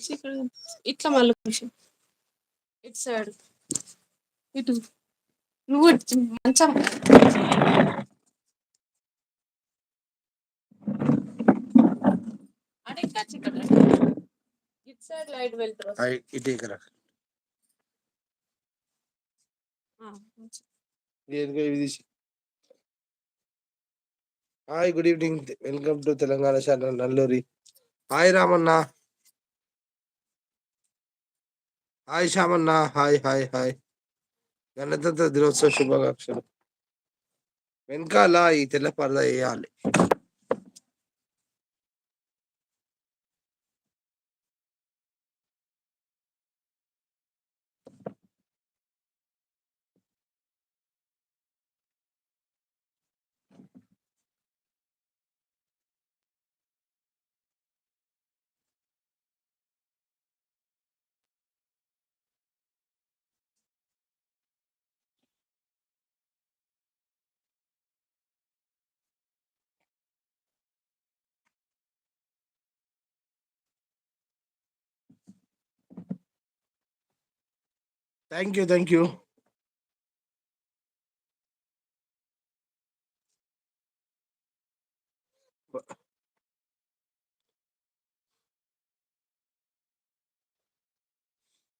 Chicken ఇట్లా మళ్ళీ కొంచెం. ఇటు సైడ్. ఇటు. నువ్వు మంచం. అంటే ఇంకా చికెన్ ఇటు సైడ్ లైట్ వెళ్తారు ఇటు ఇక్కడ. Hi good evening. Welcome to Telangana channel Nalluri. Hi Ramanna. Hi Shyamanna. Hi hi hi. గణతంత్ర దినోత్సవ శుభాకాంక్షలు. వెనకాల ఈ తెల్ల పరద వేయాలి. థ్యాంక్ యూ థ్యాంక్ యూ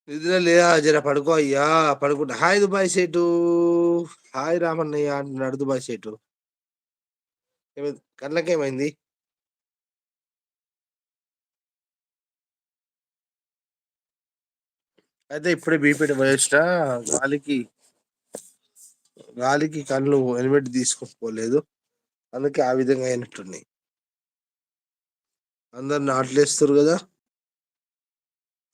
నిద్ర లేదా జర పడుకో అయ్యా పడుకుంటా. హాయ్ దుబాయ్ సేటు. హాయ్ రామన్నయ్య అంటున్నాడు దుబాయ్ సేటు. ఏమైంది? కళ్ళకేమైంది? అయితే ఇప్పుడే బీపీటీ పోయొచ్చిన గాలికి గాలికి కళ్ళు హెల్మెట్ తీసుకోపోలేదు. అందుకే ఆ విధంగా అయినట్టున్నాయి అందరు నాట్లేస్తారు కదా.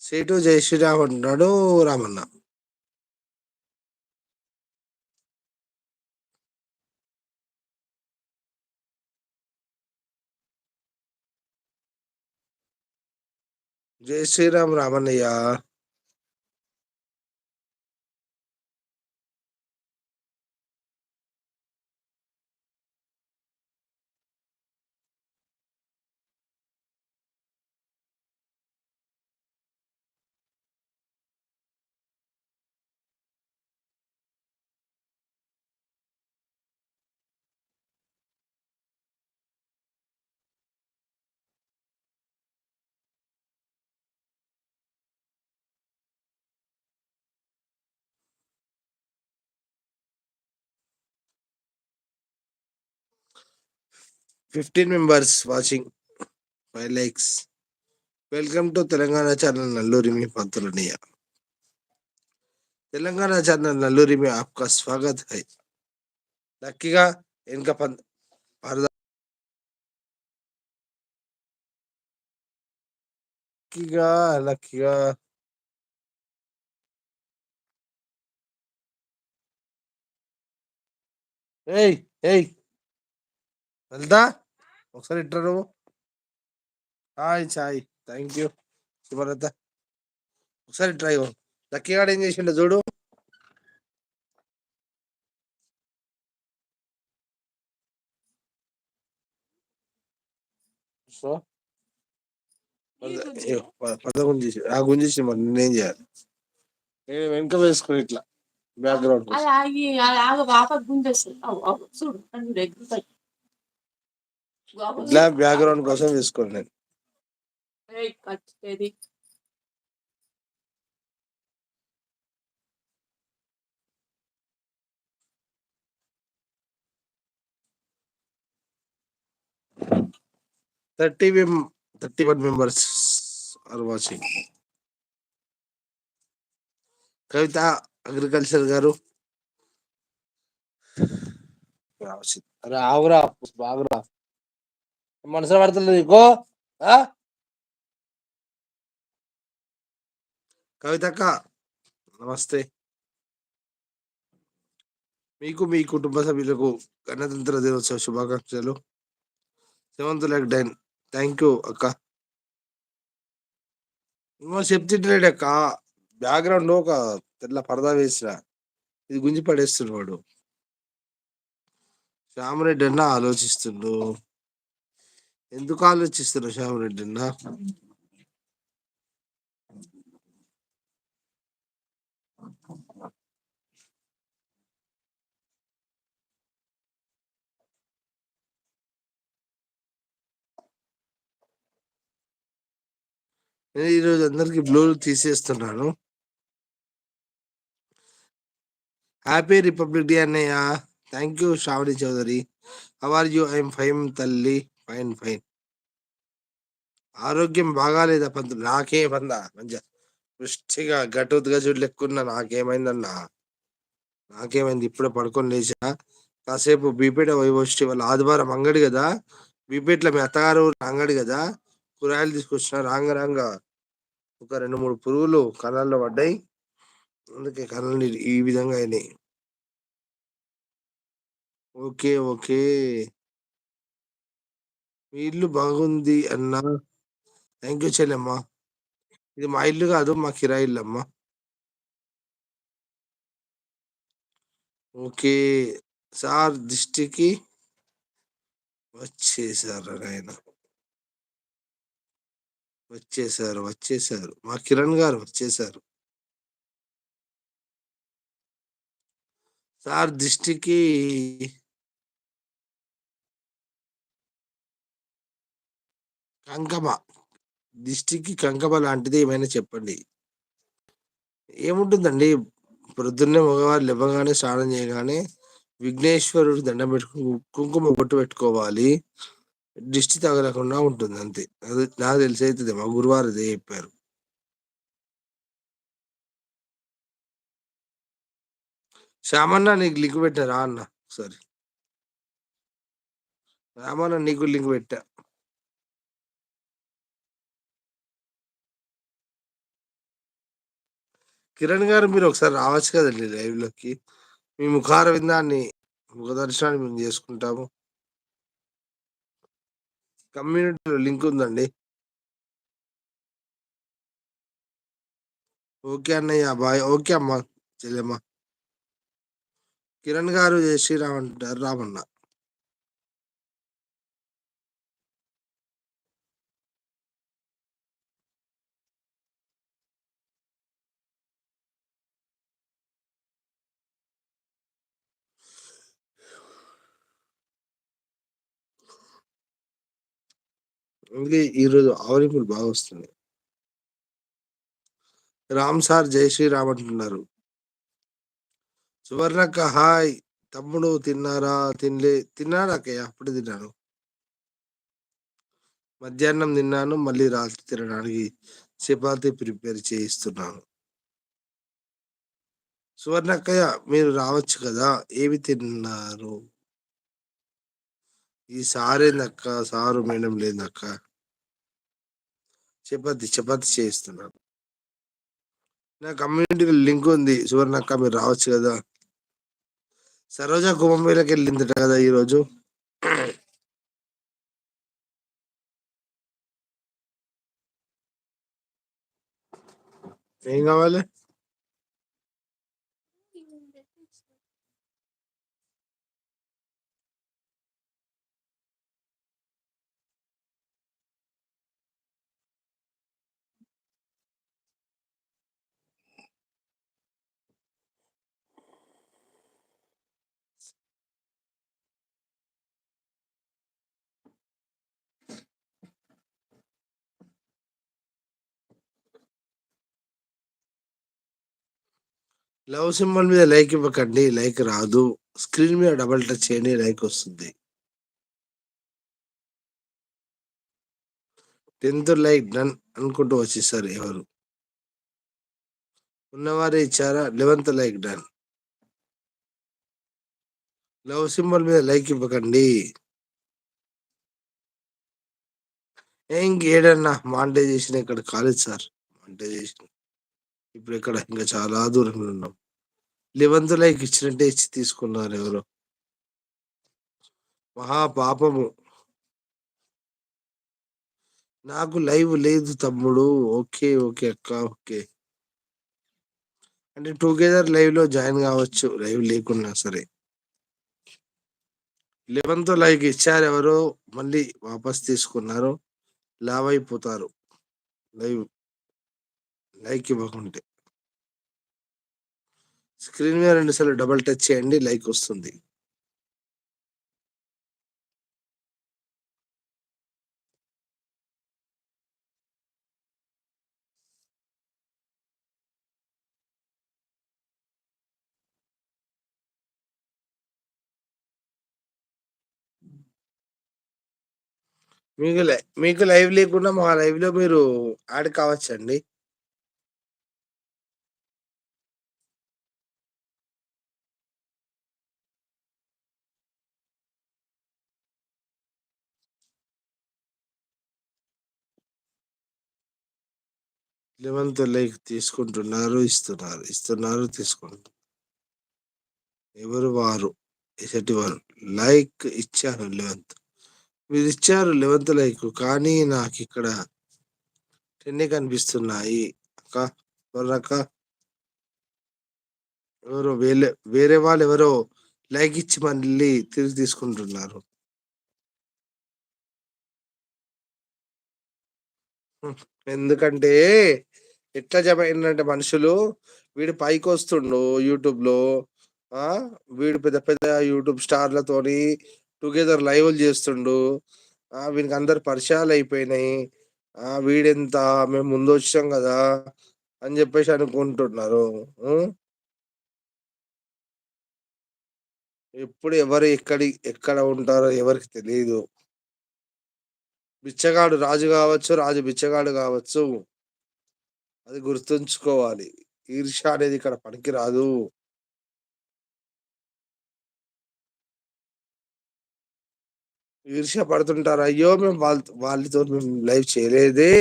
సేటు జై శ్రీరామ్ అంటున్నాడు రామన్న. జై Shriram Ramannayya. 15 members watching 5 likes welcome to Telangana channel Nalluri me పంతులనయ్య Telangana channel Nalluri మీ ఆప్కా స్వాగత్ హై లక్కీగా ఇంకా పంత లక్కీగా లక్కీగా ఏయ్ ఏయ్ వెళ్దా ఒకసారి ఇట్రా నువ్వు. హాయ్ చాయ్ థ్యాంక్ యూ సుమలత ఒకసారి ట్రై లక్కీ గాడు ఏం చేసిండో చూడు. సో పద గుంజేసి ఆ గుంజేసి మరి నేనేం చేయాలి? నేను వెనక వేసుకుని ఇట్లా బ్యాక్గ్రౌండ్ చూడు ఇట్లా బ్యాక్గ్రౌండ్ కోసం వేసుకోను నేను. ఏయ్, కట్టేది thirty thirty one members are watching Kavitha agriculture గారు. అరే ఆవురా బాగురా. మనసులో పడుతుంది నీకు? కవితక్క నమస్తే. మీకు మీ కుటుంబ సభ్యులకు గణతంత్ర దినోత్సవ శుభాకాంక్షలు. సెవెంత్ లెక్ డైన్ థ్యాంక్ యూ అక్క. ఇంకో చెప్తుంటాడు అక్క. బ్యాక్గ్రౌండ్ ఒక తెల్ల పరదా వేసిన. ఇది గుంజి పడేస్తున్నాడు. శ్యామరెడ్డి అన్న ఆలోచిస్తుండు. ఎందుకు ఆలోచిస్తున్నారు శ్యామరెడ్డి అన్న? నేను ఈరోజు అందరికి బ్లూ తీసేస్తున్నాను. హ్యాపీ రిపబ్లిక్ డే అన్నయ్య. Thank you Sravani Chowdary. Are you? I'm fine తల్లి. Fine fine. ఆరోగ్యం బాగాలేదా పంతు నాకేమందా మంచిగా పుష్టిగా గటు గజుడు లెక్కున్నా నాకేమైందన్నా? నాకేమైంది? ఇప్పుడే పడుకొని లేచా. కాసేపు బీపేట వైభవష్టి వాళ్ళ ఆదివారం అంగడి కదా? బీపేట్లో మీ అత్తగారు అంగడి కదా? కూరగాయలు తీసుకొచ్చిన రాంగ రాంగ ఒక రెండు మూడు పురుగులు కళ్ళల్లో పడ్డాయి. అందుకే కళ్ళని ఈ విధంగా అయినాయి. Okay okay. మీ ఇల్లు బాగుంది అన్న. థ్యాంక్ యూ చెల్లెమ్మా. ఇది మా ఇల్లు కాదు మా కిరాయి ఇల్లు అమ్మా. ఓకే. సార్ దిష్టికి వచ్చేసారు ఆయన వచ్చేసారు వచ్చేసారు. మా కిరణ్ గారు వచ్చేసారు. సార్ దిష్టికి కంకమ దిష్టికి కంకమ లాంటిది ఏమైనా చెప్పండి. ఏముంటుందండి? ప్రొద్దున్నే మగవారు లేవగానే స్నానం చేయగానే విఘ్నేశ్వరుడు దండం పెట్టుకుని కుంకుమ బొట్టు పెట్టుకోవాలి. దిష్టి తగలకుండా ఉంటుంది అంతే. అది నాకు తెలిసి అవుతుంది మా గురువారు అదే చెప్పారు. శ్యామన్న నీకు లింక్ పెట్టారా అన్న? సరే. రామన్న నీకు లింక్ పెట్టా. కిరణ్ గారు మీరు ఒకసారి రావచ్చు కదండి లైవ్లోకి. మీ ముఖార విందాన్ని ముఖ దర్శనాన్ని మేము చేసుకుంటాము. కమ్యూనిటీలో లింక్ ఉందండి. ఓకే అన్నయ్య బాయ్. ఓకే అమ్మ చెల్లెమ్మ. కిరణ్ గారు జై శ్రీరామ్ అంటారు రామన్న. అందుకే ఈరోజు ఆవరింపులు బాగా వస్తున్నాయి. రామ్ సార్ జై శ్రీరామ్ అంటున్నారు. సువర్ణక్క హాయ్. తమ్ముడు తిన్నారా? తినలే. తిన్నాడా అక్కయ్య? అప్పుడు తిన్నాను మధ్యాహ్నం తిన్నాను మళ్ళీ రాత్రి తినడానికి చపాతి ప్రిపేర్ చేయిస్తున్నాను. సువర్ణక్కయ్య మీరు రావచ్చు కదా? ఏమి తిన్నారు? ఈ సారేందక్క సారు మేడం లేదక్క. చపాతి చపాతి చేయిస్తున్నాను. నా కమ్యూనిటీకి లింక్ ఉంది. సువర్ణక్క మీరు రావచ్చు కదా. సరోజ కుంభమేళకి వెళ్ళిందట కదా ఈరోజు. ఏం కావాలి? లవ్ సింబల్ మీద లైక్ ఇవ్వకండి లైక్ రాదు. స్క్రీన్ మీద డబల్ టచ్ చేయండి లైక్ వస్తుంది. టెన్త్ లైక్ డన్ అనుకుంటూ వచ్చేసారు ఎవరు? ఉన్నవారే ఇచ్చారా? Eleventh like done. Love symbol మీద లైక్ ఇవ్వకండి. ఏం ఇంకేడన్నా మాంటైజేషన్ ఇక్కడ కాలేదు సార్. మాంటైజేషన్ ఇప్పుడు ఇక్కడ ఇంకా చాలా దూరంలో ఉన్నాం. లెవెన్త్ లైక్ ఇచ్చినట్టే ఇచ్చి తీసుకున్నారు ఎవరు. మహా పాపము. నాకు లైవ్ లేదు తమ్ముడు. ఓకే ఓకే అక్క ఓకే. అంటే టుగెదర్ లైవ్‌లో జాయిన్ కావచ్చు. లైవ్ లేకున్నా సరే. 11థ్ లైక్ ఇచ్చారెవరో మళ్ళీ వాపస్ తీసుకున్నారు. లావ్ అయిపోతారు లైవ్. లైక్ ఇవ్వకుంటే. స్క్రీన్ మీద 2 సార్లు టచ్ చేయండి లైక్ వస్తుంది. మీకు మీకు లైవ్ లేకుండా మా లైవ్‌లో మీరు యాడ్ కావచ్చండి. లెవెన్త్ లైక్ తీసుకుంటున్నారు, ఇస్తున్నారు, ఇస్తున్నారు, తీసుకుంటున్నారు. ఎవరు వారు? ఎసటివారు లైక్ ఇచ్చారు లెవెంత్ మీరు ఇచ్చారు లెవెన్త్ లైక్ కానీ నాకు ఇక్కడ టెన్నే కనిపిస్తున్నాయి. అక్క ఎవర్రక్క? ఎవరో వేలే వేరే వాళ్ళు ఎవరో లైక్ ఇచ్చి మళ్ళీ తిరిగి తీసుకుంటున్నారు. ఎందుకంటే ఎట్లా జమైందంటే మనుషులు వీడు పైకొస్తుండు యూట్యూబ్‌లో. ఆ! వీడు పెద్ద పెద్ద యూట్యూబ్ స్టార్‌లతోని టుగెదర్ లైవ్‌లు చేస్తుండు. ఆ! వీనికి అందరు పరిచయాలయిపోయినాయి. ఆ! వీడెంత మేము ముందు వచ్చాం కదా అని చెప్పేసి అనుకుంటున్నారు. ఎప్పుడు ఎవరు ఎక్కడి ఎక్కడ ఉంటారో ఎవరికి తెలియదు బిచ్చగాడు రాజు కావచ్చు రాజు బిచ్చగాడు కావచ్చు అది గుర్తుంచుకోవాలి. ఈర్ష అనేది ఇక్కడ పనికిరాదు. ఈర్ష పడుతుంటారు. అయ్యో! మేము వాళ్ళ వాళ్ళతో మేము లైవ్ చేయలేదే.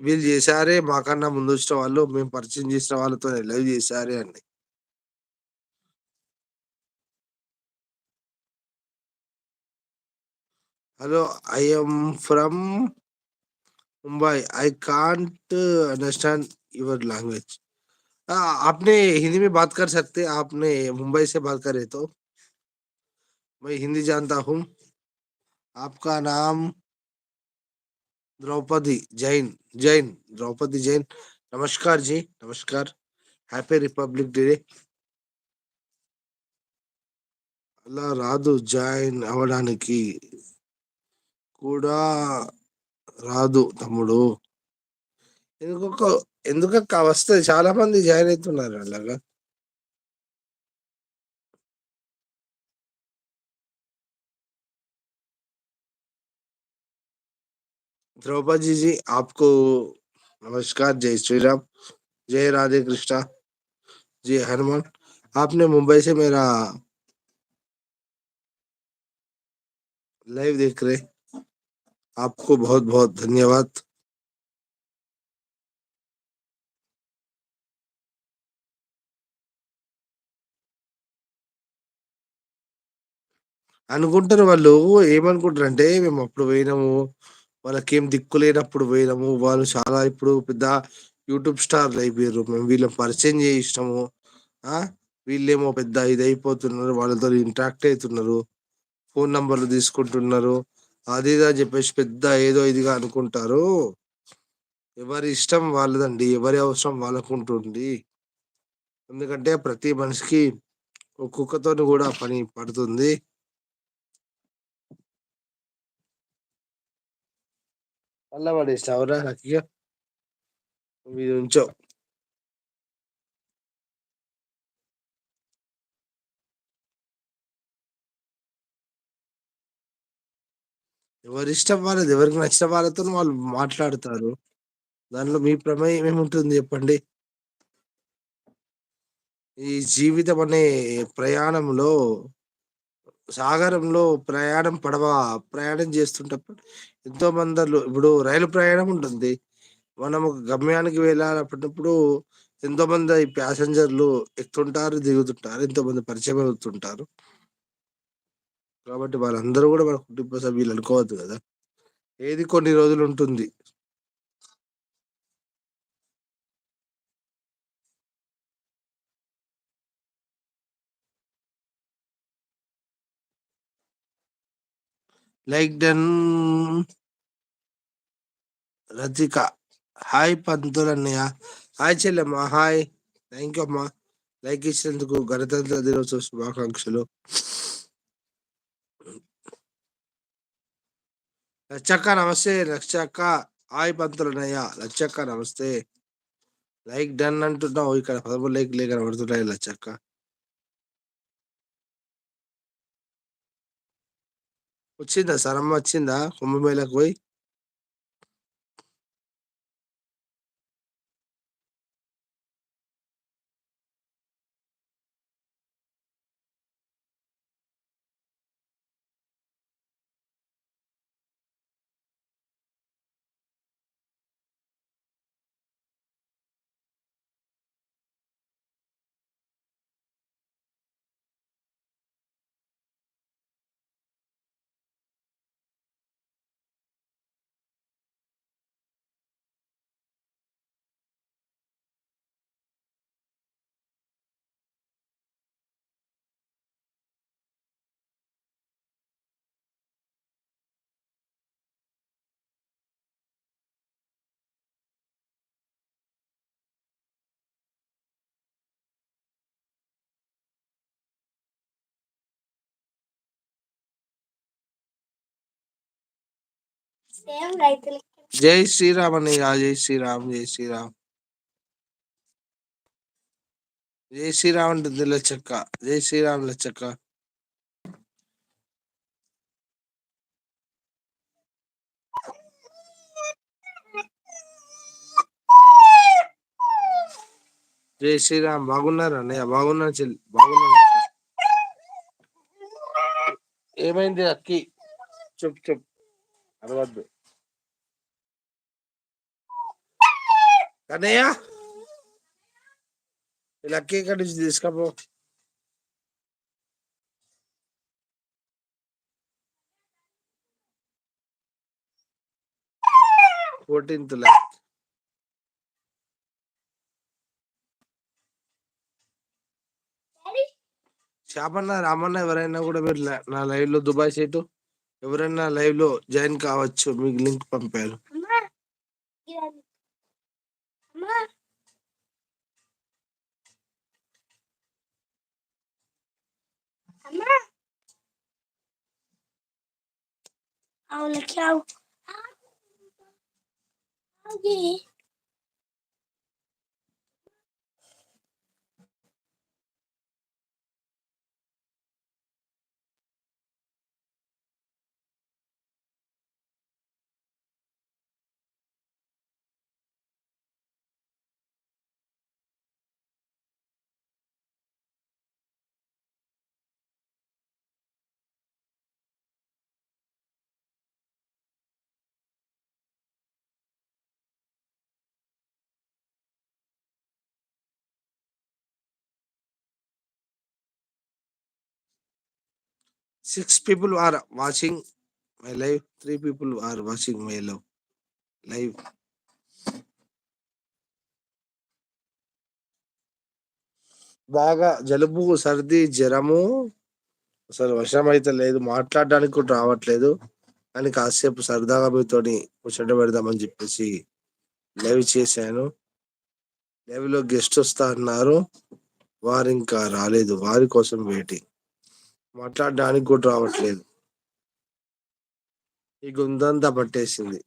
వీళ్ళు చేశారే మాకన్నా ముందు వచ్చిన వాళ్ళు మేము పరిచయం చేసిన వాళ్ళతో లైవ్ చేశారే అండి. Hello I'm from Mumbai. I can't understand your language. Uh, आपने हिंदी में बात कर सकते हैं? आपने मुंबई से बात करे तो? मैं हिंदी जानता हूँ. आपका नाम? द्रौपदी जैन जैन द्रौपदी जैन. नमस्कार जी, नमस्कार. Happy republic day. అలా రాదు జాయిన్ అవ్వడానికి. కూడా రాదు తమ్ముడు. ఎందుకో ఎందుకక్క వస్తది చాలా మంది జాయిన్ అయితున్నారు అలాగా. द्रौपदी जी आपको नमस्कार, जय श्री राम, जय राधे कृष्णा, जय हनुमान. आपने मुंबई से मेरा लाइव देख रहे. आपको बहुत-बहुत धन्यवाद. అనుకుంటారు వాళ్ళు ఏమనుకుంటారంటే మేము అప్పుడు పోయినాము. వాళ్ళకేం దిక్కు లేనప్పుడు పోయినాము. వాళ్ళు చాలా ఇప్పుడు పెద్ద యూట్యూబ్ స్టార్‌లు అయిపోయిర్రు. మేము వీళ్ళని పరిచయం చేసినాము. ఆ! వీళ్ళేమో పెద్ద ఇదైపోతున్నారు. వాళ్ళతోని ఇంటరాక్ట్ అయితున్నారు. ఫోన్ నంబర్‌లు తీసుకుంటున్నారు. అది ఇది అని చెప్పేసి పెద్ద ఏదో ఇదిగా అనుకుంటారు. ఎవరి ఇష్టం వాళ్ళదండి. ఎవరి అవసరం వాళ్ళకు ఉంటుంది ఎందుకంటే ప్రతి మనిషికి ఒక కుక్కతోని కూడా పని పడుతుంది. మళ్ళా పడేసినావురా మీరు ఉంచావు ఎవరి ఇష్టం వాళ్ళది. ఎవరికి నచ్చిన వాళ్ళతో వాళ్ళు మాట్లాడుతారు. దాంట్లో మీ ప్రమేయం ఏముంటుంది చెప్పండి? ఈ జీవితం అనే ప్రయాణంలో సాగరంలో ప్రయాణం పడవ ప్రయాణం చేస్తుంటప్పుడు ఎంతో మందర్లు ఇప్పుడు రైలు ప్రయాణం ఉంటుంది. మనం ఒక గమ్యానికి వెళ్ళాలనుకున్నప్పుడు ఎంతోమంది ప్యాసింజర్‌లు ఎక్కుతుంటారు, దిగుతుంటారు. ఎంతోమంది పరిచయం అవుతుంటారు. కాబట్టి వాళ్ళందరూ కూడా మన కుటుంబ సభ్యులు అనుకోవద్దు కదా. ఏది కొన్ని రోజులు ఉంటుంది. Like done Rathika hi Pantulu అన్నయ్య హాయ్ చెల్లెమ్మ. హాయ్. థ్యాంక్ యూ అమ్మా. లైక్ ఇచ్చినందుకు గణతంత్ర దినోత్సవ శుభాకాంక్షలు. లచ్చక్క నమస్తే లచ్చక్క. హాయ్ పంతులు అన్నయ్య లచ్చక్క నమస్తే. లైక్ డన్ అంటున్నావు. ఇక్కడ పదమూడు లైక్ లేక కనబడుతున్నాయి లచ్చక్క. వచ్చిందా? సరమ్మ వచ్చిందా? కుంభమేళకు పోయి? జై శ్రీరామ్ అన్నయ్య జై శ్రీరామ్ జై శ్రీరామ్. జై శ్రీరామ్ అంటుంది లచ్చక్క జై శ్రీరామ్ లచ్చక్క. జై శ్రీరామ్ బాగున్నారు అన్నయ్య? బాగున్నాను చెల్లి బాగున్నాను ఏమైంది అక్కి? చెప్పు చెప్పు. అరవద్దు. అన్నయ్య ఈ లక్కీ ఇక్కడి నుంచి తీసుకపో ఫోర్టీన్త్ లక్ రామన్న ఎవరైనా కూడా మీరు నా లైవ్లో దుబాయ్ సీటు ఎవరైనా లైవ్లో జాయిన్ కావచ్చు మీకు లింక్ పంపారు. అమ్మా ఇవ్వండి. అమ్మా అమ్మా అవును క్యావ్ six people are watching my live three people are watching my love live బాగా జలుబు సర్ది జ్వరము. అసలు వర్షం అయితే లేదు మాట్లాడడానికి కూడా రావట్లేదు. కానీ కాసేపు సరదాగా మీతోని ముచ్చట పెడదామని చెప్పేసి లైవ్ చేశాను. లైవ్లో గెస్ట్ వస్తా అన్నారు. వారు ఇంకా రాలేదు. వారి కోసం వెయిటింగ్ మాట్లాడడానికి కూడా రావట్లేదు. ఈ గుందంతా పట్టేసింది.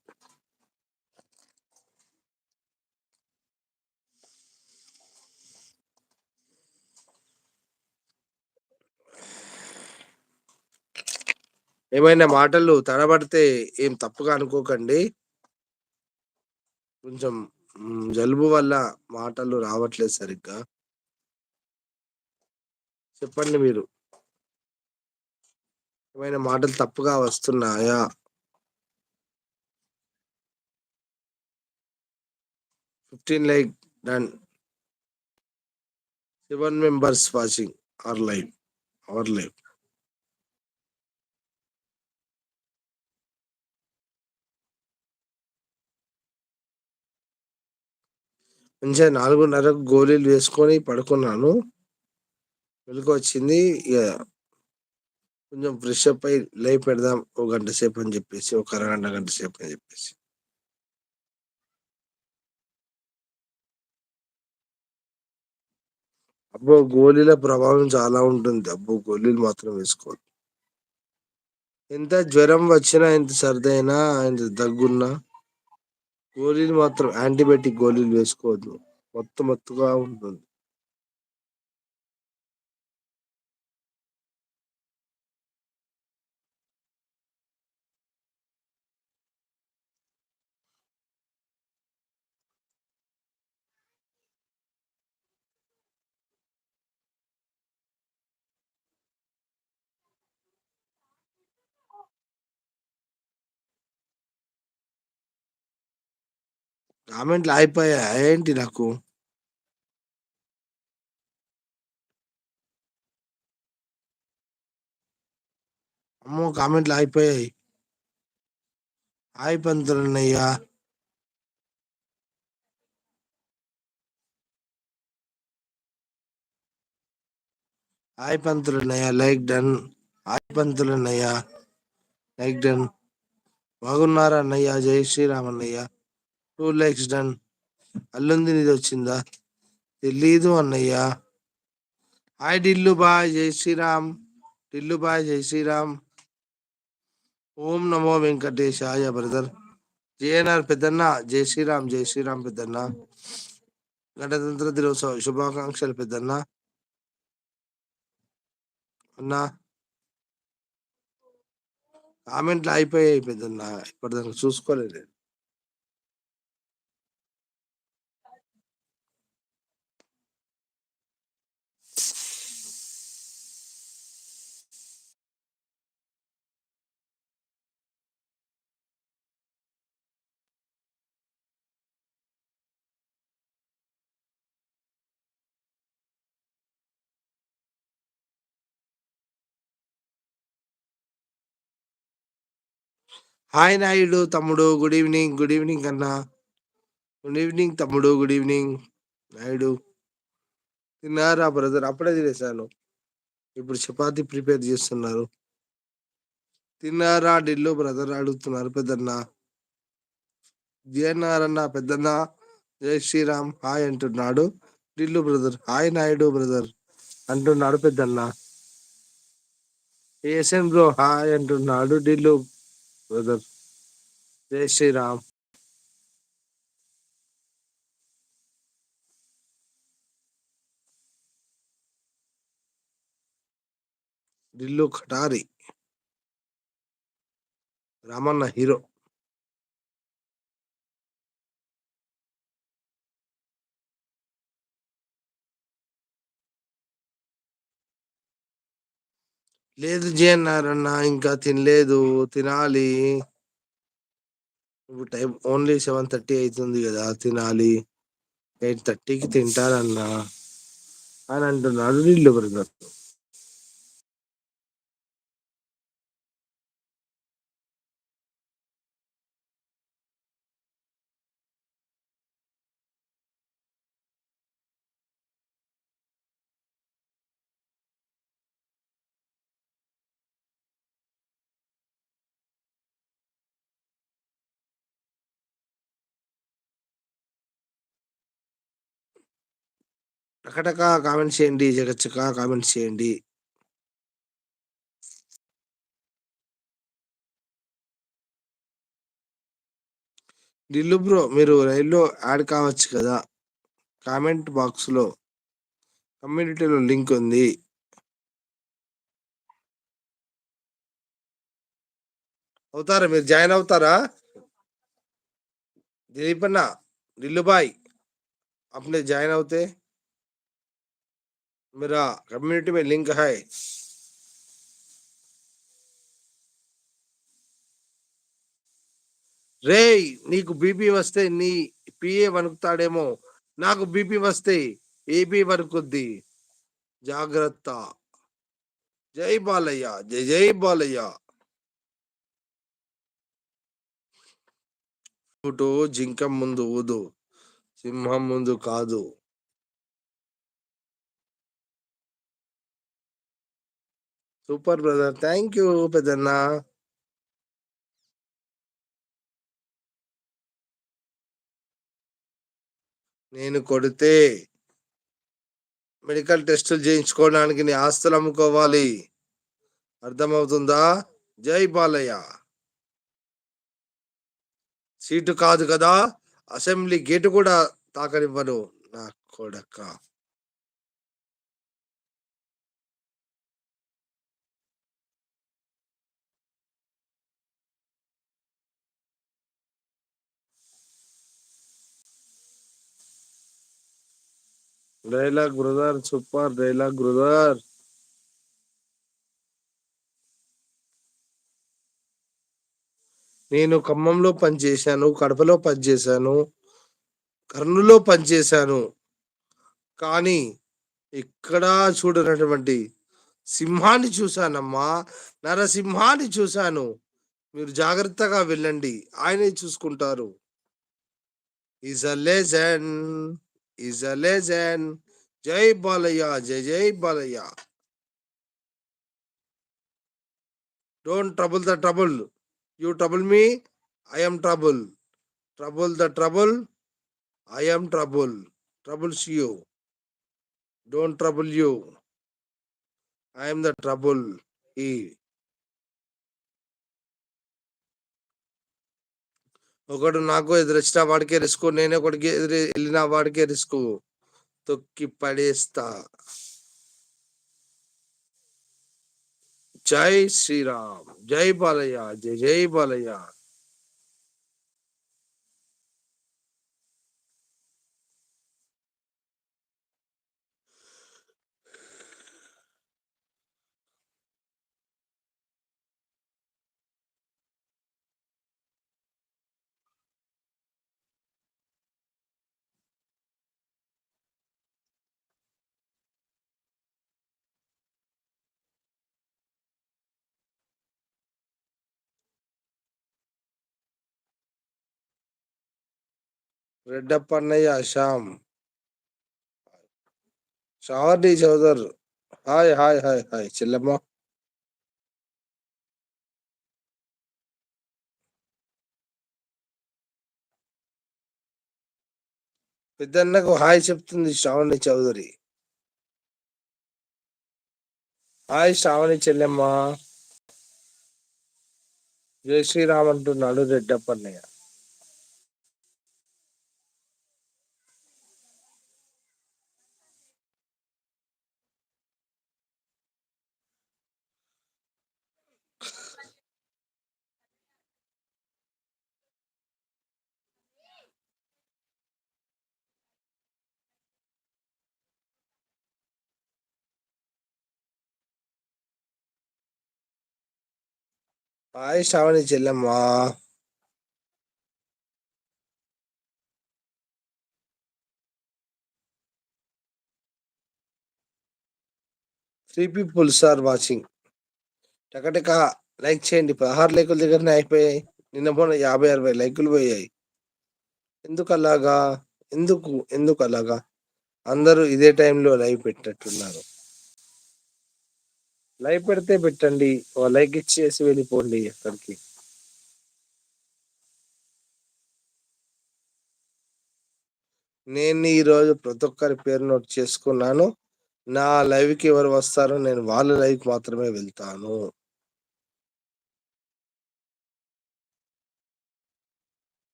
ఏమైనా మాటలు తడబడితే ఏం తప్పుగా అనుకోకండి. కొంచెం జలుబు వల్ల మాటలు రావట్లేదు సరిగ్గా. చెప్పండి మీరు. ఏమైనా మాటలు తప్పుగా వస్తున్నాయా? Fifteen like done. Seven members watching our live our live. మంచిగా నాలుగున్నరకు గోళీలు వేసుకొని పడుకున్నాను. వెలుగు వచ్చింది ఇక కొంచెం ఫ్రెష్ అప్ అయి లైవ్ పెడదాం ఒక గంట సేపు అని చెప్పేసి ఒక అరగంట గంట సేపు అని చెప్పేసి. అబ్బో గోళీల ప్రభావం చాలా ఉంటుంది. అబ్బో గోళీలు మాత్రం వేసుకోవాలి. ఎంత జ్వరం వచ్చినా ఎంత సర్దైనా ఎంత దగ్గున్నా గోళీలు మాత్రం యాంటీబయాటిక్ గోళీలు వేసుకోవద్దు. మొత్తం మత్తుగా ఉంటుంది. కామెంట్లు అయిపోయా ఏంటి నాకు? అమ్మో కామెంట్లు అయిపోయాయి hi Pantulanna hi Pantulanna like done. Hi Pantulanna like done. బాగున్నారా అన్నయ్య? జై శ్రీరామ్ అన్నయ్యా టూ లైక్స్ డన్ అల్లుంది నీది వచ్చిందా? తెలీదు అన్నయ్యా. హాయ్ ఢిల్లు బాయ్ జై శ్రీరామ్. ఢిల్లు బాయ్ జై శ్రీరామ్. ఓం నమో వెంకటేశాయ బ్రదర్. జేఎన్ఆర్ పెద్దన్న జై శ్రీరామ్ జై శ్రీరామ్ పెద్దన్న. గణతంత్ర దినోత్సవ శుభాకాంక్షలు పెద్దన్న. అన్నా. కామెంట్లు అయిపోయాయి పెద్దన్న. ఇప్పటిదాకా చూసుకోలేదు. హాయ్ నాయుడు తమ్ముడు గుడ్ ఈవినింగ్ గుడ్ ఈవినింగ్ అన్నా. గుడ్ ఈవినింగ్ తమ్ముడు గుడ్ ఈవినింగ్ నాయుడు. తిన్నారా బ్రదర్? అప్పుడే తినేసాను. ఇప్పుడు చపాతి ప్రిపేర్ చేస్తున్నారు. తిన్నారా ఢిల్లో బ్రదర్? అడుగుతున్నారు పెద్దన్న. అన్న పెద్దన్న. జై శ్రీరామ్. హాయ్ అంటున్నాడు Dillu brother. Hi Naidu brother అంటున్నాడు పెద్దన్న. ఏసన్ బ్రో? హాయ్ అంటున్నాడు ఢిల్లు బ్రదర్ జై శ్రీరామ్ ఢిల్లు ఖటారి రామన్న హీరో లేదు జీ అన్నారన్న ఇంకా తినలేదు తినాలి. ఇప్పుడు టైం ఓన్లీ సెవెన్ థర్టీ అవుతుంది కదా తినాలి. ఎయిట్ థర్టీకి తింటారన్నా అని అంటున్నాడు నీళ్ళు బ్రదర్ టకటక కామెంట్స్ చేయండి జగచ్చక కామెంట్స్ చేయండి. ఢిల్లు బ్రో మీరు రైల్లో యాడ్ కావచ్చు కదా? కామెంట్ బాక్స్లో కమ్యూనిటీలో లింక్ ఉంది. అవుతారా? మీరు జాయిన్ అవుతారా? దిలీప్ అన్న ఢిల్లు అప్పుడే జాయిన్ అవుతే मेरा कम्युनिटी में लिंक है రే నీకు బీపీ వస్తే నీ పిఏ వణుకుతాడేమో నాకు బీపీ వస్తే ఏపీ వణుకుద్ది జాగ్రత్త జై బాలయ్య జై జై బాలయ్య ఫోటో జింకం ముందు ఊదు సింహం ముందు కాదు సూపర్ బ్రదర్. థ్యాంక్ యూ పెద్దన్న. నేను కొడితే మెడికల్ టెస్టులు చేయించుకోవడానికి నీ ఆస్తులు అమ్ముకోవాలి. అర్థమవుతుందా? జై బాలయ్య. సీటు కాదు కదా? అసెంబ్లీ గేటు కూడా తాకనివ్వను నా కొడక. Dialogue brother super dialogue brother నేను ఖమ్మంలో పనిచేశాను కడపలో పనిచేశాను కర్నూలులో పనిచేశాను. కానీ ఎక్కడా చూడనటువంటి సింహాన్ని చూశానమ్మా. నరసింహాన్ని చూశాను. మీరు జాగ్రత్తగా వెళ్ళండి. ఆయనే చూసుకుంటారు. Is a legend is a legend. Jai Balaya, Jai Jai Balaya. Don't trouble the trouble. You trouble me, I am trouble. Trouble the trouble, I am trouble. Troubles you. Don't trouble you. I am the trouble. E. ఒకడు నాకు ఎదురొచ్చిన వాడికే risk నేను ఒకడికి ఎదురు వెళ్ళిన వాడికే risk. తొక్కి పడేస్తా. జై శ్రీరామ్. జై బాలయ్య జై జై బాలయ్య. రెడ్డప్పన్నయ్య శ్యామ్. షావర్డి చౌదర్. హాయ్ హాయ్ హాయ్ హాయ్ చెల్లమ్మ. పెద్దన్నకు హాయ్ చెప్తుంది శ్రావణి చౌదరి. హాయ్ శ్రావణి చెల్లెమ్మ. జై శ్రీరామ్ అంటున్నాడు రెడ్డప్పన్నయ్య. హాయ్ శ్రావణి చెల్లెమ్మ. త్రీ పీపుల్స్ ఆర్ వాచింగ్ టకటక లైక్ చేయండి. పదహారు లైకుల దగ్గరనే అయిపోయాయి. నిన్న మొన్న యాభై అరవై లైకులు పోయాయి. ఎందుకు అలాగా ఎందుకు? ఎందుకు అలాగా అందరూ ఇదే టైంలో లైవ్ పెట్టినట్టున్నారు. లైవ్ పెడితే పెట్టండి. ఓ లైక్ ఇచ్చేసి వెళ్ళిపోండి అక్కడికి. నేను ఈరోజు ప్రతి ఒక్కరి పేరు నోట్ చేసుకున్నాను. నా లైవ్కి ఎవరు వస్తారో నేను వాళ్ళ లైవ్కి మాత్రమే వెళ్తాను.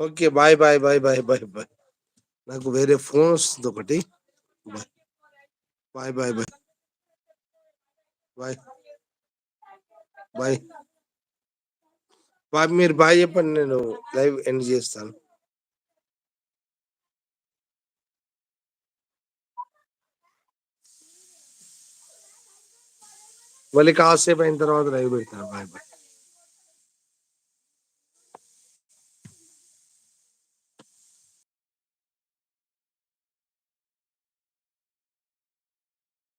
Okay bye bye bye bye bye bye నాకు వేరే ఫోన్ వస్తుంది ఒకటి bye bye bye bye bye bye మీరు బాయ్ చెప్పండి నేను లైవ్ ఎండ్ చేస్తాను. మళ్ళీ కాసేపు అయిన తర్వాత లైవ్ పెడతాను. Bye bye